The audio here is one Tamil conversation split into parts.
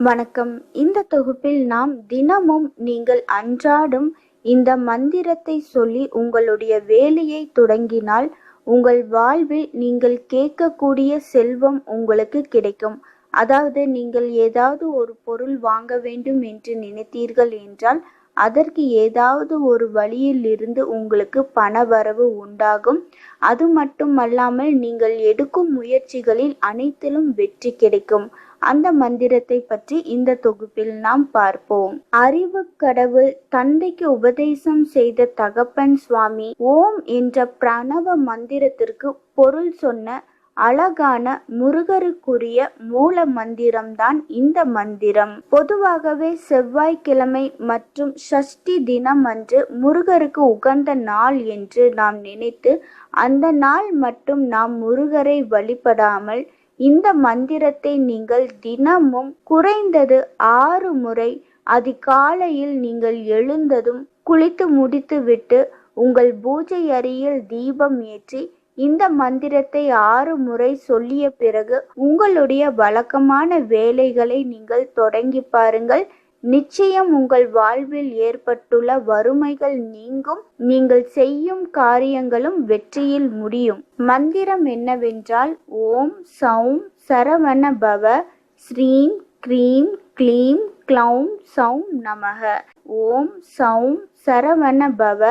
வணக்கம். இந்த தொகுப்பில் நாம் தினமும் நீங்கள் அன்றாடம் இந்த மந்திரத்தை சொல்லி உங்களுடைய வேலையை தொடங்கினால் உங்கள் வாழ்வில் நீங்கள் கேட்கக்கூடிய செல்வம் உங்களுக்கு கிடைக்கும். அதாவது நீங்கள் ஏதாவது ஒரு பொருள் வாங்க வேண்டும் என்று நினைத்தீர்கள் என்றால் அதற்கு ஏதாவது ஒரு வழியில் இருந்து உங்களுக்கு பணவரவு உண்டாகும். அது மட்டுமல்லாமல் நீங்கள் எடுக்கும் முயற்சிகளில் அனைத்திலும் வெற்றி கிடைக்கும். அந்த மந்திரத்தை பற்றி இந்த தொகுப்பில் நாம் பார்ப்போம். அறிவு கடவுள் தந்தைக்கு உபதேசம் செய்த தகப்பன் சுவாமி ஓம் என்ற பிரணவ மந்திரத்திற்கு பொருள் சொன்ன அழகான முருகருக்குரிய மூல மந்திரம்தான் இந்த மந்திரம். பொதுவாகவே செவ்வாய்க்கிழமை மற்றும் சஷ்டி தினம் அன்று முருகருக்கு உகந்த நாள் என்று நாம் நினைத்து அந்த நாள் மட்டும் நாம் முருகரை வழிபடாமல் இந்த மந்திரத்தை நீங்கள் தினமும் குறைந்தது ஆறு முறை அதிகாலையில் நீங்கள் எழுந்ததும் குளித்து முடித்துவிட்டு உங்கள் பூஜை அறையில் தீபம் ஏற்றி இந்த மந்திரத்தை ஆறு முறை சொல்லிய பிறகு உங்களுடைய வழக்கமான வேலைகளை நீங்கள் தொடங்கி பாருங்கள். நிச்சயம் உங்கள் வாழ்வில் ஏற்பட்டுள்ள வறுமைகள் நீங்கும். நீங்கள் செய்யும் காரியங்களும் வெற்றியில் முடியும். மந்திரம் என்னவென்றால் ஓம் சௌம் சரவண பவ ஸ்ரீம் க்ரீம் க்ளீம் க்ளௌம் சௌம் நமக. ஓம் சௌம் சரவண பவ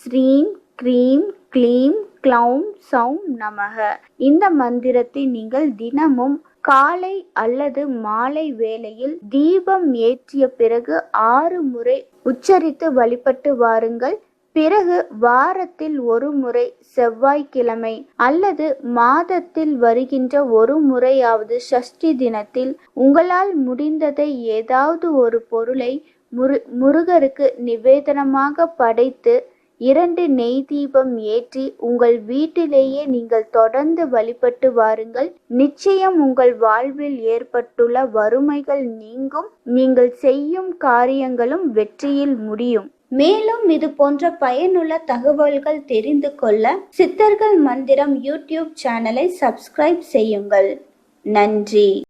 ஸ்ரீம் க்ரீம் க்ளீம் க்ளௌம் சௌம் நமக. இந்த மந்திரத்தை நீங்கள் தினமும் காலை அல்லது மாலை வேளையில் தீபம் ஏற்றிய பிறகு ஆறு முறை உச்சரித்து வழிபட்டு வாருங்கள். பிறகு வாரத்தில் ஒரு முறை செவ்வாய்க்கிழமை அல்லது மாதத்தில் வருகின்ற ஒரு முறையாவது சஷ்டி தினத்தில் உங்களால் முடிந்ததை ஏதாவது ஒரு பொருளை முரு முருகருக்கு நிவேதனமாக படைத்து இரண்டு நெய் தீபம் ஏற்றி உங்கள் வீட்டிலேயே நீங்கள் தொடர்ந்து வழிபட்டு வாருங்கள். நிச்சயம் உங்கள் வாழ்வில் ஏற்பட்டுள்ள வறுமைகள் நீங்கும். நீங்கள் செய்யும் காரியங்களும் வெற்றியில் முடியும். மேலும் இது போன்ற பயனுள்ள தகவல்கள் தெரிந்து கொள்ள சித்தர்கள் மந்திரம் யூடியூப் சேனலை சப்ஸ்கிரைப் செய்யுங்கள். நன்றி.